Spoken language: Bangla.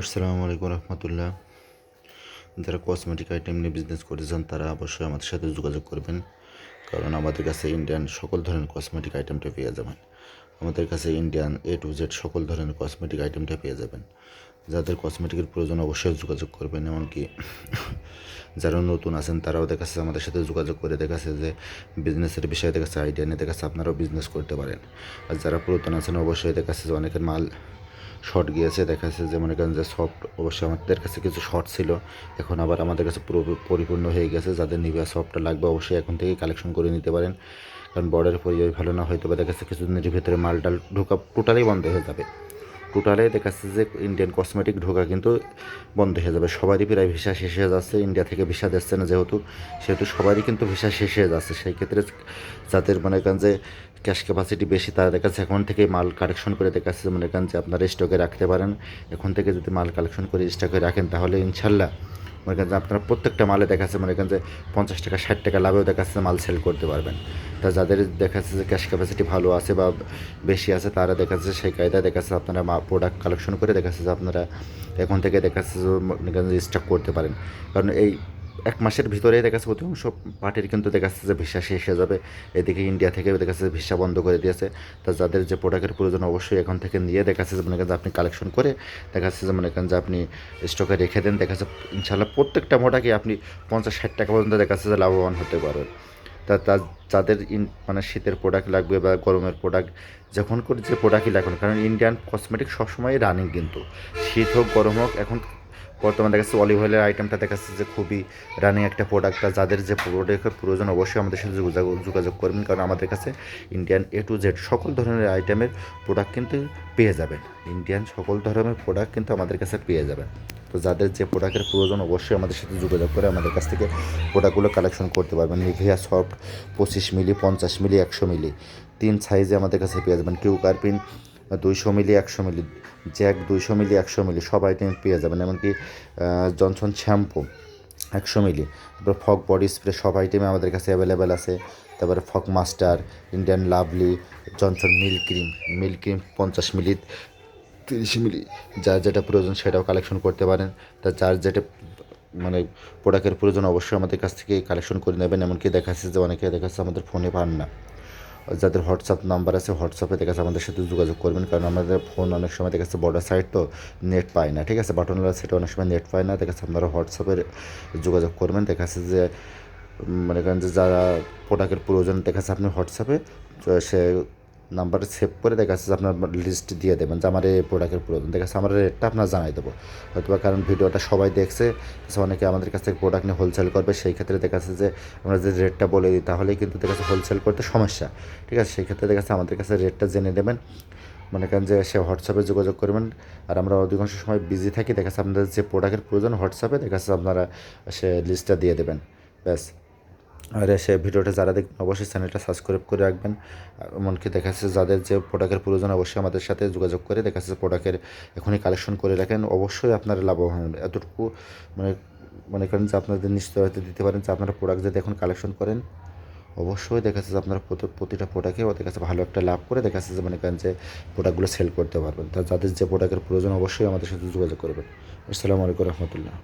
আসসালামু আলাইকুম রহমতুল্লাহ। যারা কসমেটিক আইটেম নিয়ে বিজনেস করতে চান তারা অবশ্যই আমাদের সাথে যোগাযোগ করবেন। কারণ আমাদের কাছে ইন্ডিয়ান সকল ধরনের কসমেটিক আইটেমটা পেয়ে যাবেন। আমাদের কাছে ইন্ডিয়ান এ টু জেড সকল ধরনের কসমেটিক আইটেমটা পেয়ে যাবেন। যাদের কসমেটিকের প্রয়োজন, অবশ্যই যোগাযোগ করবেন। এমনকি যারা নতুন আছেন, তারাও দেখাচ্ছে আমাদের সাথে যোগাযোগ করে দেখা দেখাচ্ছে যে বিজনেসের বিষয়ে দেখা দেখাচ্ছে আইডিয়া নিয়ে দেখা দেখাচ্ছে আপনারাও বিজনেস করতে পারেন। আর যারা পুরাতন আছেন, অবশ্যই দেখা দেখাচ্ছে যে অনেকের মাল শর্ট গিয়েছে দেখা যাচ্ছে যে মনে করেন যে সফট অবশ্যই আমাদের কাছে কিছু শর্ট ছিল। এখন আবার আমাদের কাছে পুরো পরিপূর্ণ হয়ে গেছে, যাদের নিভিয়া সফটটা লাগবে অবশ্যই এখন থেকে কালেকশন করে নিতে পারেন। কারণ বর্ডারের পরিবেশ ভালো না, হয়তো বা দেখা যাচ্ছে কিছুদিনের ভিতরে মালটাল ঢোকা টোটালি বন্ধ হয়ে যাবে। টোটালে দেখা যাচ্ছে যে ইন্ডিয়ান কসমেটিক ঢোকা কিন্তু বন্ধ হয়ে যাবে। সবারই প্রায় ভিসা শেষ হয়ে যাচ্ছে ইন্ডিয়া থেকে ভিসা দিচ্ছে না যেহেতু, সেহেতু সবারই কিন্তু ভিসা শেষ হয়ে যাচ্ছে। সেই ক্ষেত্রে যাদের মনে করেন যে ক্যাশ ক্যাপাসিটি বেশি দেখা যাচ্ছে এখন থেকে মাল কালেকশন করে দেখা যাচ্ছে মনে করেন যে আপনারা স্টকে রাখতে পারেন। এখন থেকে যদি মাল কালেকশন করে স্টকে রাখেন, তাহলে ইনশাল্লাহ, মনে করেন যে আপনারা প্রত্যেকটা মালে দেখা যাচ্ছে মনে করেন যে পঞ্চাশ টাকা, ষাট টাকা লাভেও দেখা যাচ্ছে মাল সেল করতে পারবেন। তা যাদের দেখা যাচ্ছে যে ক্যাশ ক্যাপাসিটি ভালো আছে বা বেশি আছে, তারা দেখা যাচ্ছে সেই কায়দায় দেখা যাচ্ছে আপনারা প্রোডাক্ট কালেকশন করে দেখা যাচ্ছে যে আপনারা এখন থেকে দেখা যাচ্ছে মনে যে স্টক করতে পারেন। কারণ এই এক মাসের ভিতরেই দেখা যাচ্ছে অধিকাংশ পার্টির কিন্তু দেখা যাচ্ছে যে ভিসা শেষ হয়ে যাবে। এদিকে ইন্ডিয়া থেকে দেখা যাচ্ছে ভিসা বন্ধ করে দিয়েছে। তা যাদের যে প্রোডাক্টের প্রয়োজন অবশ্যই এখন থেকে নিয়ে দেখা যাচ্ছে মনে করেন যে আপনি কালেকশন করে দেখা যাচ্ছে যে মনে করেন যে আপনি স্টকে রেখে দেন। দেখা যাচ্ছে ইনশাল্লাহ প্রত্যেকটা মোটাকে আপনি পঞ্চাশ ষাট টাকা পর্যন্ত দেখা যাচ্ছে যে লাভবান হতে পারবেন। তা তা যাদের ইন মানে শীতের প্রোডাক্ট লাগবে বা গরমের প্রোডাক্ট যখন করে যে প্রোডাক্টই লাগুন। কারণ ইন্ডিয়ান কসমেটিক সবসময় রানিং কিন্তু। শীত হোক, গরম হোক, এখন বর্তমানে দেখা যাচ্ছে অলিভ অয়েলের আইটেমটা দেখা যাচ্ছে যে খুবই রানিং একটা প্রোডাক্টটা যাদের যে প্রোডাক্টের প্রয়োজন অবশ্যই আমাদের সাথে যোগাযোগ করবেন। কারণ আমাদের কাছে ইন্ডিয়ান এ টু জেড সকল ধরনের আইটেমের প্রোডাক্ট কিন্তু পেয়ে যাবেন। ইন্ডিয়ান সকল ধরনের প্রোডাক্ট কিন্তু আমাদের কাছে পেয়ে যাবেন। তো যাদের যে প্রোডাক্টের প্রয়োজন অবশ্যই আমাদের সাথে যোগাযোগ করে আমাদের কাছ থেকে প্রোডাক্টগুলো কালেকশন করতে পারবেন। নিভিয়া সফট পঁচিশ মিলি পঞ্চাশ মিলি একশো মিলি তিন সাইজে আমাদের কাছে পেয়ে যাবেন। কিউ কার্পিন দুইশো মিলি, একশো মিলি, জ্যাক দুইশো মিলি, একশো মিলি সব আইটেম পেয়ে যাবেন। এমনকি জনসন শ্যাম্পু একশো মিলি, তারপরে ফক বডি স্প্রে সব আইটেমে আমাদের কাছে অ্যাভেলেবেল আছে। তারপরে ফক master, Indian lovely, Johnson milk cream milk cream পঞ্চাশ মিলি, তিরিশ মিলি, যার যেটা প্রয়োজন সেটাও কালেকশন করতে পারেন। তা যার যেটা মানে প্রোডাক্টের প্রয়োজন অবশ্যই আমাদের কাছ থেকে কালেকশন করে নেবেন। এমনকি দেখা যাচ্ছে যে অনেকে দেখা যাচ্ছে আমাদের ফোনে পান না। যাদের হোয়াটসঅ্যাপ নাম্বার আছে, হোয়াটসঅ্যাপে দেখা আমাদের সাথে যোগাযোগ করবেন, কারণ আমাদের ফোন অনেক সময় দেখা যাচ্ছে বর্ডার সাইড তো নেট পায় না, ঠিক আছে? বাটনওয়ালা সাইডে অনেক সময় নেট পায় না, দেখা আপনারা হোয়াটসঅ্যাপে যোগাযোগ করবেন, দেখা যে মনে করেন যে যারা প্রোডাক্টের প্রয়োজন, দেখা আপনি হোয়াটসঅ্যাপে সে নাম্বার সেভ করে দেখা যাচ্ছে আপনার লিস্ট দিয়ে দেবেন যে আমার এই প্রোডাক্টের প্রয়োজন। দেখা যাচ্ছে আমার রেটটা আপনার জানাই দেবো। হয়তো বা কারণ ভিডিওটা সবাই দেখছে অনেকে আমাদের কাছ থেকে প্রোডাক্ট নিয়ে হোলসেল করবে, সেই ক্ষেত্রে দেখা যাচ্ছে যে আমরা যে রেটটা বলে দিই, তাহলেই কিন্তু দেখা যাচ্ছে হোলসেল করতে সমস্যা। ঠিক আছে, সেই ক্ষেত্রে দেখা যাচ্ছে আমাদের কাছে রেটটা জেনে দেবেন মনে করেন যে সে হোয়াটসঅ্যাপে যোগাযোগ করবেন, আর আমরা অধিকাংশ সময় বিজি থাকি, দেখা যাচ্ছে আপনাদের যে প্রোডাক্টের প্রয়োজন হোয়াটসঅ্যাপে দেখা যাচ্ছে আপনারা সে লিস্টটা দিয়ে দেবেন। ব্যাস। আর সে ভিডিওটা যারা দেখবেন, অবশ্যই চ্যানেলটা সাবস্ক্রাইব করে রাখবেন। এমনকি দেখা যাচ্ছে যাদের যে প্রোডাক্টের প্রয়োজন, অবশ্যই আমাদের সাথে যোগাযোগ করে দেখা যাচ্ছে প্রোডাক্টের এখনই কালেকশন করে রাখেন। অবশ্যই আপনারা লাভবান হবেন। এতটুকু মানে মনে করেন যে আপনাদের নিশ্চয়তা দিতে পারেন যে আপনারা প্রোডাক্ট যদি এখন কালেকশন করেন, অবশ্যই দেখা যাচ্ছে যে আপনারা প্রতিটা প্রোডাক্টে ওদের কাছে ভালো একটা লাভ করে দেখা যাচ্ছে যে মনে করেন যে প্রোডাক্টগুলো সেল করতে পারবেন। তা যাদের যে প্রোডাক্টের প্রয়োজন, অবশ্যই আমাদের সাথে যোগাযোগ করবেন। আসসালামু আলাইকুম রহমতুল্লাহ।